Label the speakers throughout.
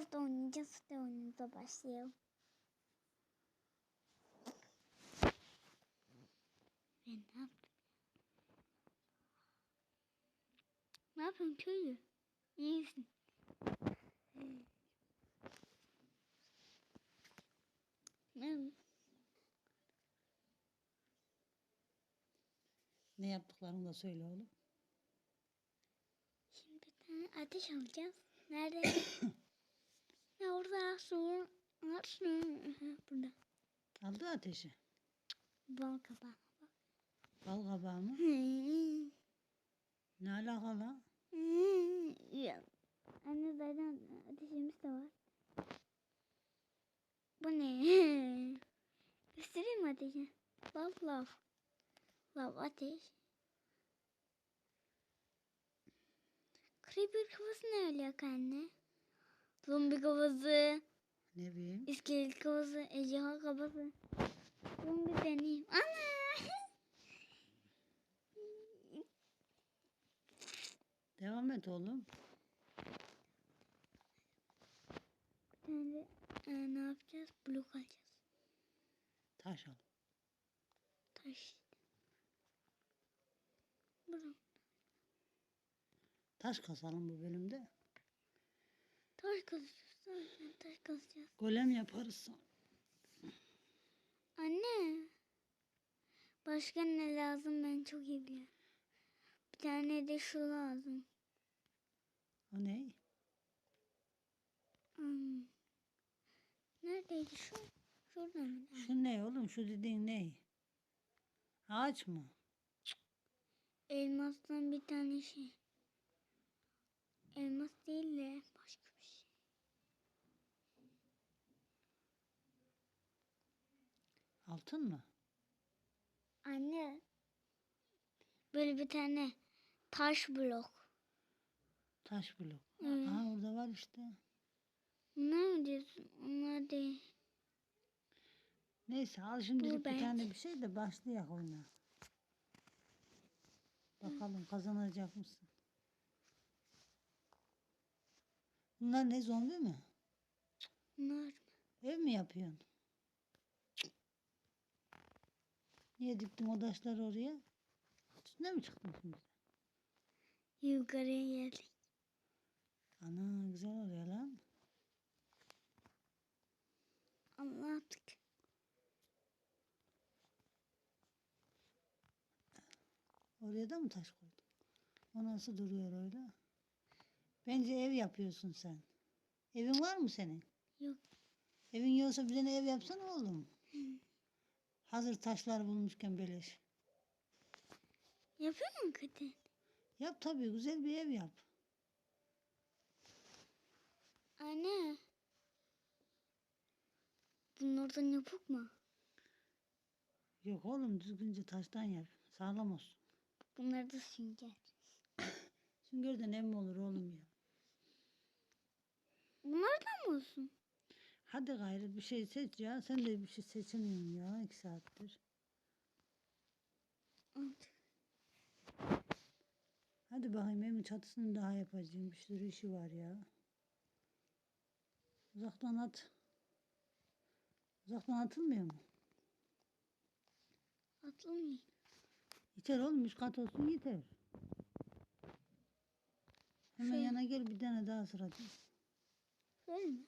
Speaker 1: Minecraft oynayacağız. Hadi oyunumuza başlayalım. Ben ne yaptım? Ne yapıyorsun köylü? Ne
Speaker 2: yaptıklarını da söyle oğlum.
Speaker 1: Şimdi bir tane ateş alacağız. Nerede? ya orada su. Su. Burada.
Speaker 2: Aldı ateşi.
Speaker 1: Bal kabağı.
Speaker 2: Bal kabağı mı? Ne alakalı?
Speaker 1: Ya. Anne zaten ateşimiz de var. Bu ne? Göstereyim mi ateşi? Lav lav. Lav ateş. Creeper kafası ne öyle anne? Zombi kafası.
Speaker 2: Ne bileyim.
Speaker 1: İskelet kafası. Ejderha kafası. Zombi deneyim. Ana!
Speaker 2: Devam et oğlum.
Speaker 1: De, e, ne yapacağız? Blok alacağız.
Speaker 2: Taş al.
Speaker 1: Taş. Burada.
Speaker 2: Taş kasalım bu bölümde.
Speaker 1: Taş kazacağız. Taş, taş kazacağız.
Speaker 2: Golem yaparız sonra.
Speaker 1: Anne. Başka ne lazım ben çok iyi biliyorum. Bir tane de şu lazım.
Speaker 2: O ne?
Speaker 1: Hmm. Neredeydi şu? Şurada mı?
Speaker 2: Şu ne oğlum? Şu dediğin ne? Ağaç mı?
Speaker 1: Elmastan bir tane şey. Elmas değil de başka bir şey.
Speaker 2: Altın mı?
Speaker 1: Anne. Böyle bir tane taş blok.
Speaker 2: Taş blok.
Speaker 1: Evet.
Speaker 2: Aha orada var işte.
Speaker 1: Ne mi diyorsun? Onlar değil.
Speaker 2: Neyse al şimdilik
Speaker 1: Bu
Speaker 2: bir tane bir şey de başlayak oyuna. Bakalım kazanacak mısın? Bunlar ne zombi mi?
Speaker 1: Bunlar mı?
Speaker 2: Ev mi yapıyorsun? Niye diktin o taşları oraya? Üstüne mi çıktın şimdi?
Speaker 1: Yukarıya geldik.
Speaker 2: Ana güzel oluyor lan.
Speaker 1: Anlattık.
Speaker 2: Oraya da mı taş koydun? O nasıl duruyor öyle? Bence ev yapıyorsun sen. Evin var mı senin?
Speaker 1: Yok.
Speaker 2: Evin yoksa bir tane ev yapsana oğlum. Hazır taşlar bulmuşken beleş.
Speaker 1: Yapıyor mu kadın?
Speaker 2: Yap tabii güzel bir ev yap.
Speaker 1: Anne. Bunun oradan yapık mı?
Speaker 2: Yok oğlum düzgünce taştan yap. Sağlam olsun.
Speaker 1: Bunlar da sünger.
Speaker 2: Süngerden ev mi olur oğlum ya?
Speaker 1: Bunlardan mı olsun?
Speaker 2: Hadi gayrı bir şey seç ya. Sen de bir şey seçemiyorsun ya iki saattir.
Speaker 1: At.
Speaker 2: Hadi bakayım evin çatısını daha yapacağım. Bir sürü işi var ya. Uzaktan at. Uzaktan atılmıyor mu?
Speaker 1: Atılmıyor.
Speaker 2: Yeter oğlum üç kat olsun yeter. Hemen
Speaker 1: Şey-
Speaker 2: yana gel bir tane daha sıracağım.
Speaker 1: Öyle mi?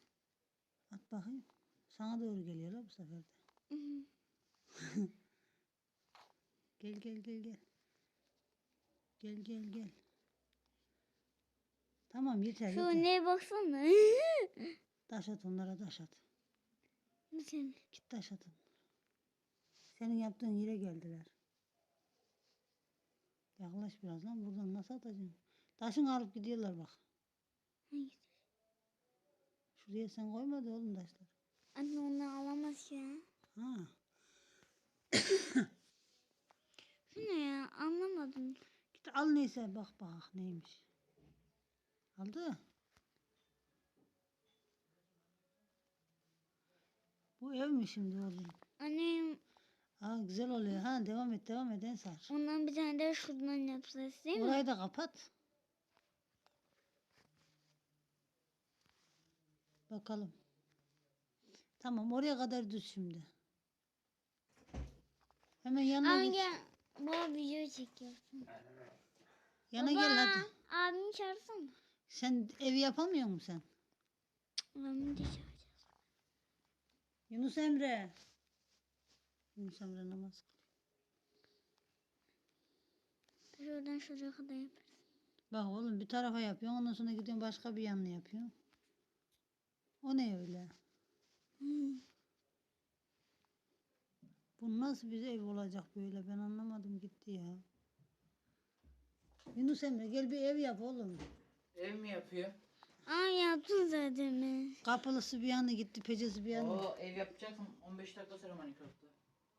Speaker 2: Bakayım. Sana doğru geliyorlar bu sefer de. Gel gel gel gel. Gel gel gel. Tamam yeter
Speaker 1: Şu
Speaker 2: yeter.
Speaker 1: neye baksana.
Speaker 2: Taş at onlara taş at.
Speaker 1: Nasıl?
Speaker 2: Git taş atın. Senin yaptığın yere geldiler. Yaklaş biraz lan buradan nasıl atacaksın? Taşını alıp gidiyorlar bak.
Speaker 1: Hangisi?
Speaker 2: Şuraya sen koymadı oğlum taşları.
Speaker 1: Anne onu alamaz ya.
Speaker 2: Ha.
Speaker 1: Şu ne ya? Anlamadım.
Speaker 2: Git al neyse bak bak neymiş. Aldı. Bu ev mi şimdi oğlum?
Speaker 1: Annem
Speaker 2: Ha güzel oluyor ha devam et devam et Ensar.
Speaker 1: ondan bir tane de şuradan yapsaydı değil mi?
Speaker 2: Orayı da kapat. Bakalım. Tamam oraya kadar düz şimdi. Hemen yanına
Speaker 1: Abi
Speaker 2: git.
Speaker 1: gel. Baba video çekiyorsun.
Speaker 2: Yana
Speaker 1: Baba,
Speaker 2: gel hadi.
Speaker 1: Abimi çağırsana.
Speaker 2: Sen evi yapamıyor musun sen?
Speaker 1: Abimi de çağıracağız.
Speaker 2: Yunus Emre. Yunus Emre namaz kılıyor.
Speaker 1: Şuradan şuraya kadar yaparız.
Speaker 2: Bak oğlum bir tarafa yapıyorsun ondan sonra gidiyorsun başka bir yanına yapıyorsun. O ne öyle? Bu nasıl bir ev olacak böyle ben anlamadım gitti ya. Yunus Emre gel bir ev yap oğlum.
Speaker 3: Ev mi yapıyor?
Speaker 1: Aa yaptın zaten mi?
Speaker 2: Kapılısı bir yana gitti pecesi bir yana.
Speaker 3: Oo ev yapacaksın 15 dakika sonra Minecraft'ta.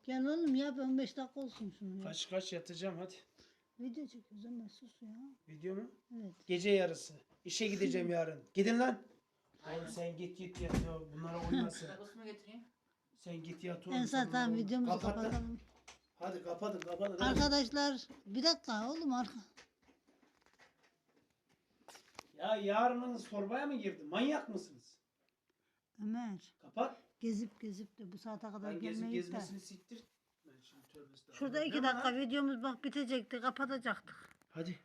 Speaker 2: Gel oğlum yap 15 dakika olsun şunu. ya.
Speaker 4: Kaç kaç yatacağım hadi.
Speaker 2: Video çekiyoruz Ömer sus ya.
Speaker 4: Video mu?
Speaker 2: Evet.
Speaker 4: Gece yarısı. İşe gideceğim yarın. Gidin lan. Oğlum sen git git yat ya. Bunlara uymasın.
Speaker 3: Saklasını getireyim.
Speaker 4: sen git yat oğlum.
Speaker 2: En
Speaker 4: sen
Speaker 2: son tamam
Speaker 4: bunlara-
Speaker 2: videomuzu
Speaker 4: Kapat lan.
Speaker 2: kapatalım.
Speaker 4: Hadi kapatın kapatın. hadi.
Speaker 2: Arkadaşlar bir dakika oğlum arka.
Speaker 4: Ya yarınınız torbaya mı girdi? Manyak mısınız?
Speaker 2: Ömer
Speaker 4: Kapat.
Speaker 2: gezip gezip de bu saate kadar
Speaker 4: Ben gezip
Speaker 2: gelmeyip de.
Speaker 4: gezmesini siktir. Ben şimdi.
Speaker 2: Şurada iki
Speaker 4: var
Speaker 2: dakika videomuz bak bitecekti kapatacaktık.
Speaker 4: Hadi